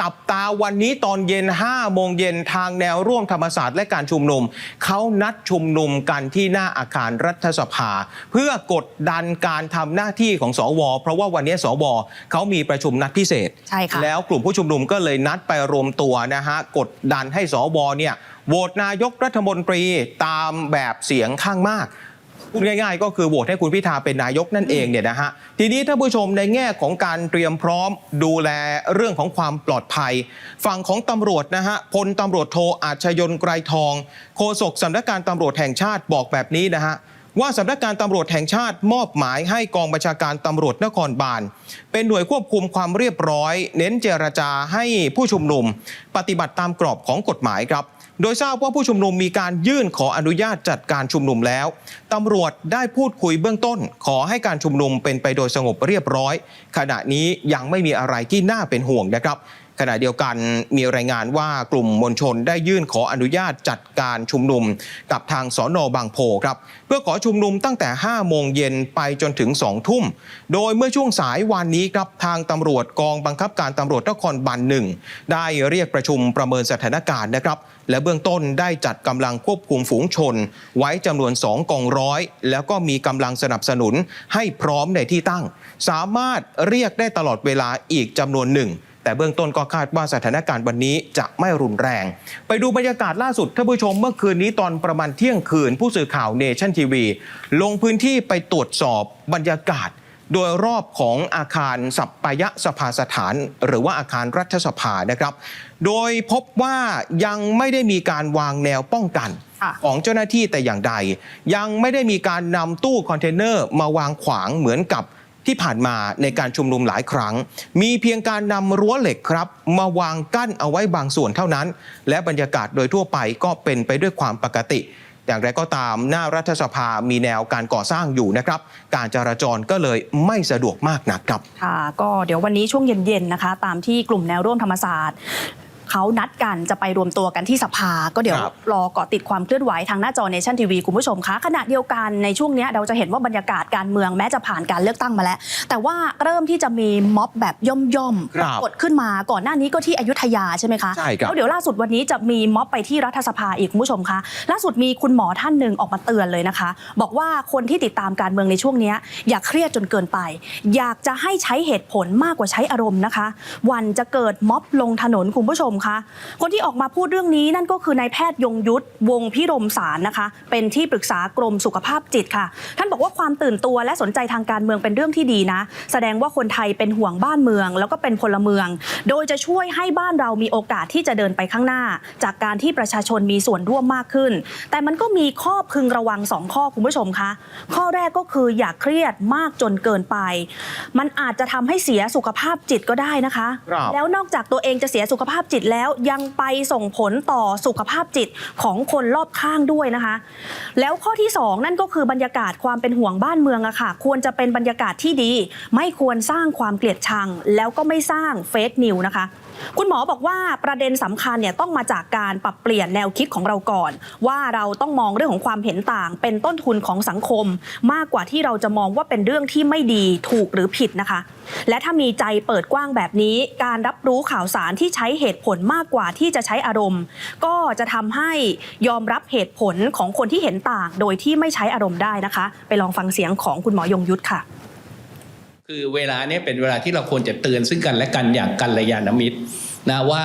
จับตาวันนี้ตอนเย็น 5 โมงเย็นทางแนวร่วมธรรมศาสตร์และการชุมนุม เขานัดชุมนุมกันที่หน้าอาคารรัฐสภา เพื่อกดดันการทำหน้าที่ของสว เพราะว่าวันนี้สวเขามีประชุมนัดพิเศษ ใช่ค่ะ แล้วกลุ่มผู้ชุมนุมก็เลยนัดไปรวมตัวนะฮะ กดดันให้สวเนี่ยโหวตนายกรัฐมนตรีตามแบบเสียงข้างมาก พูดง่ายๆ ก็คือโหวตให้คุณพิธาเป็นนายกนั่นเองเนี่ยนะฮะทีนี้ท่านผู้ชมในแง่ของการเตรียมพร้อมดูแลเรื่องของความปลอดภัย ฝั่งของตำรวจนะฮะพลตำรวจโทอาชยนไกรทอง โฆษกสำนักการตำรวจแห่งชาติบอกแบบนี้นะฮะว่าสำนักการตำรวจแห่งชาติมอบหมายให้กองบัญชาการตำรวจนครบาล เป็นหน่วยควบคุมความเรียบร้อย เน้นเจรจาให้ผู้ชุมนุม ปฏิบัติตามกรอบของกฎหมายครับ โดยทราบว่าผู้ชุมนุมมีการยื่นขออนุญาตจัดการชุมนุมแล้วตำรวจได้พูดคุยเบื้องต้น ขอให้การชุมนุมเป็นไปโดยสงบเรียบร้อย ขณะนี้ยังไม่มีอะไรที่น่าเป็นห่วงนะครับ ขณะเดียวกันมีรายงานว่ากลุ่มมวลชนได้ยื่นขออนุญาตจัดการชุมนุมกับทางสอนอบางโพครับ เพื่อขอชุมนุมตั้งแต่ 5 โมงเย็นไปจนถึง 2 ทุ่ม โดยเมื่อช่วงสายวันนี้ครับทางตำรวจกองบังคับการตำรวจนครบาลหนึ่งได้เรียกประชุมประเมินสถานการณ์นะครับ และเบื้องต้นได้จัดกำลังควบคุมฝูงชน ไว้จำนวน 2 กองร้อย แล้วก็มีกำลังสนับสนุนให้พร้อมในที่ตั้ง สามารถเรียกได้ตลอดเวลาอีกจำนวนหนึ่ง แต่เบื้องต้นก็คาดว่าสถานการณ์วันนี้จะไม่รุนแรง ไปดูบรรยากาศล่าสุดท่านผู้ชมเมื่อคืนนี้ตอนประมาณเที่ยงคืน ผู้สื่อข่าวเนชั่นทีวีลงพื้นที่ไปตรวจสอบบรรยากาศโดยรอบของอาคารสัปปายะสภาสถาน หรือว่าอาคารรัฐสภานะครับ โดยพบว่ายังไม่ได้มีการวางแนวป้องกัน ของเจ้าหน้าที่แต่อย่างใด ยังไม่ได้มีการนำตู้คอนเทนเนอร์มาวางขวางเหมือนกับ ที่ผ่านมาในการชุมนุมหลายครั้ง มีเพียงการนำรั้วเหล็กครับ มาวางกั้นเอาไว้บางส่วนเท่านั้น และบรรยากาศโดยทั่วไปก็เป็นไปด้วยความปกติ อย่างไรก็ตามหน้ารัฐสภามีแนวการก่อสร้างอยู่นะครับ การจราจรก็เลยไม่สะดวกมากนักครับ ค่ะก็เดี๋ยววันนี้ช่วงเย็นๆนะคะ ตามที่กลุ่มแนวร่วมธรรมศาสตร์ เขานัดกันจะไปรวมตัวกันที่สภา ก็เดี๋ยวครับรอเกาะติดความเคลื่อนไหวทางหน้าจอเนชั่นทีวีคุณผู้ชมคะขณะเดียวกันในช่วงเนี้ยเราจะเห็นว่าบรรยากาศการเมืองแม้จะผ่านการเลือกตั้งมาแล้ว แต่ว่าเริ่มที่จะมีม็อบแบบย่อมครับๆกดขึ้นมาก่อนหน้านี้ก็ที่อยุธยาใช่ไหมคะใช่ครับแล้วเดี๋ยวล่าสุดวันนี้จะมีม็อบไปที่รัฐสภาอีกคุณผู้ชมคะล่าสุดมีคุณหมอท่านหนึ่งออกมาเตือนเลยนะคะ บอกว่าคนที่ติดตามการเมืองในช่วงเนี้ยอย่าเครียดจนเกินไป อยากจะให้ใช้เหตุผลมากกว่าใช้อารมณ์นะคะ วันจะเกิดม็อบลงถนนคุณผู้ชมคะ คนที่ออกมาพูดเรื่องนี้นั่นก็คือนายแพทย์ยงยุทธวงศ์พิรมสารนะคะ เป็นที่ปรึกษากรมสุขภาพจิตค่ะ ท่านบอกว่าความตื่นตัวและสนใจทางการเมืองเป็นเรื่องที่ดีนะ แสดงว่าคนไทยเป็นห่วงบ้านเมือง แล้วก็เป็นพลเมือง โดยจะช่วยให้บ้านเรามีโอกาสที่จะเดินไปข้างหน้า จากการที่ประชาชนมีส่วนร่วมมากขึ้น แต่มันก็มีข้อพึงระวังสองข้อคุณผู้ชมคะข้อแรกก็คืออย่าเครียดมากจนเกินไป มันอาจจะทำให้เสียสุขภาพจิตก็ได้นะคะครับแล้วนอกจากตัวเองจะเสียสุขภาพจิตแล้วยังไปส่งผลต่อสุขภาพจิตของคนรอบข้างด้วยนะคะ แล้วข้อที่ 2 นั่นก็คือบรรยากาศความเป็นห่วงบ้านเมืองอะค่ะ ควรจะเป็นบรรยากาศที่ดี ไม่ควรสร้างความเกลียดชัง แล้วก็ไม่สร้างเฟกนิวนะคะ คุณหมอบอกว่าประเด็นสำคัญเนี่ยต้องมาจากการปรับเปลี่ยนแนวคิดของเราก่อน ว่าเราต้องมองเรื่องของความเห็นต่าง เป็นต้นทุนของสังคม มากกว่าที่เราจะมองว่าเป็นเรื่องที่ไม่ดีถูกหรือผิดนะคะ และถ้ามีใจเปิดกว้างแบบนี้ การรับรู้ข่าวสารที่ใช้เหตุผลมากกว่าที่จะใช้อารมณ์ ก็จะทำให้ยอมรับเหตุผลของคนที่เห็นต่าง โดยที่ไม่ใช้อารมณ์ได้นะคะ ไปลองฟังเสียงของคุณหมอยงยุทธค่ะ คือเวลาเนี้เป็นเวลาที่เราควรจะเตือนซึ่งกันและกันอย่างกัลยาณมิตรนะว่า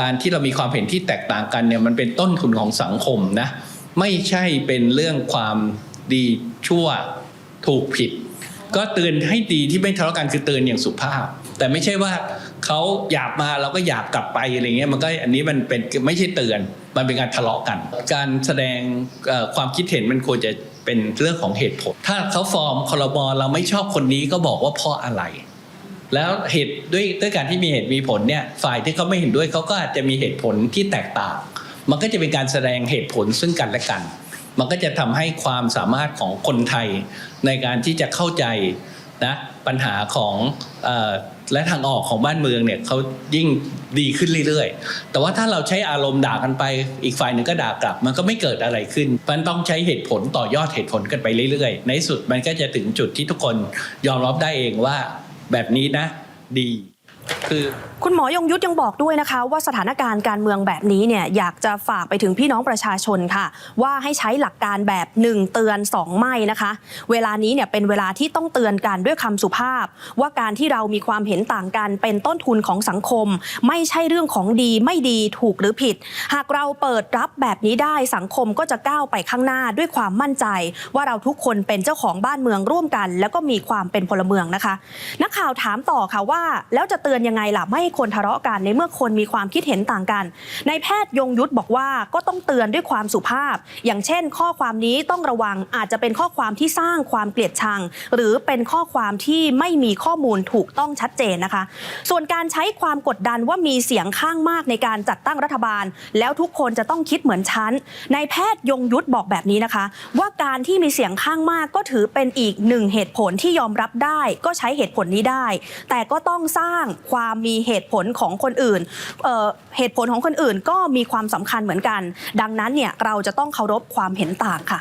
การที่เรามีความเห็นที่แตกต่างกันเนี่ยมันเป็นต้นทุนของสังคมนะไม่ใช่เป็นเรื่องความดีชั่วถูกผิด ก็เตือนให้ดีที่ไม่ทะเลาะกันคือเตือนอย่างสุภาพ แต่ไม่ใช่ว่าเขาอยากมาเราก็อยากกลับไปอะไรเงี้ยมันก็อันนี้มันเป็นไม่ใช่เตือน มันเป็นการทะเลาะกัน การแสดงความคิดเห็นมันควรจะ เป็นเรื่องของเหตุผล ถ้าเขาฟอร์มคอรมอเราไม่ชอบคนนี้ก็บอกว่าเพราะอะไร แล้วเหตุด้วยด้วยการที่มีเหตุมีผลเนี่ยฝ่ายที่เขาไม่เห็นด้วยเขาก็อาจจะมีเหตุผลที่แตกต่าง มันก็จะเป็นการแสดงเหตุผลซึ่งกันและกัน มันก็จะทำให้ความสามารถของคนไทยในการที่จะเข้าใจ นะปัญหาของออและทางออกของบ้านเมืองเนี่ยเขายิ่งดีขึ้นเรื่อยๆ แต่ว่าถ้าเราใช้อารมณ์ด่ากันไป อีกฝ่ายหนึ่งก็ด่ากลับ มันก็ไม่เกิดอะไรขึ้น มันต้องใช้เหตุผลต่อยอดเหตุผลกันไปเรื่อยๆ ในที่สุดมันก็จะถึงจุดที่ทุกคนยอมรับได้เองว่าแบบนี้นะ ดี คือ คุณหมอยงยุทธยังบอกด้วยนะคะ ว่าสถานการณ์การเมืองแบบนี้เนี่ยอยากจะฝากไปถึงพี่น้องประชาชนค่ะ ว่าให้ใช้หลักการแบบ 1 เตือน 2 ไม่นะคะ เวลานี้เนี่ยเป็นเวลาที่ต้องเตือนกันด้วยคำสุภาพ ว่าการที่เรามีความเห็นต่างกันเป็นต้นทุนของสังคม ไม่ใช่เรื่องของดีไม่ดีถูกหรือผิด หากเราเปิดรับแบบนี้ได้สังคมก็จะก้าวไปข้างหน้าด้วยความมั่นใจ ว่าเราทุกคนเป็นเจ้าของบ้านเมืองร่วมกัน แล้วก็มีความเป็นพลเมืองนะคะ นักข่าวถามต่อค่ะว่าแล้วจะเตือนยังไงล่ะไม่ให้คนทะเลาะกันในเมื่อคนมีความคิดเห็นต่างกันนายแพทย์ยงยุทธบอกว่าก็ต้องเตือนด้วยความสุภาพ อย่างเช่น ข้อความนี้ต้องระวังอาจจะเป็นข้อความที่สร้างความเกลียดชัง หรือเป็นข้อความที่ไม่มีข้อมูลถูกต้องชัดเจนนะคะ ส่วนการใช้ความกดดันว่ามีเสียงข้างมากในการจัดตั้งรัฐบาล แล้วทุกคนจะต้องคิดเหมือนฉันนายแพทย์ยงยุทธบอกแบบนี้นะคะ ว่าการที่มีเสียงข้างมากก็ถือเป็นอีกหนึ่งเหตุผลที่ยอมรับได้ ก็ใช้เหตุผลนี้ได้ แต่ก็ต้องสร้างความมีเหตุผลของคนอื่นเเหตุผลของคนอื่นก็มีความสำคัญเหมือนกัน ดังนั้นเนี่ยเราจะต้องเคารพความเห็นต่างค่ะ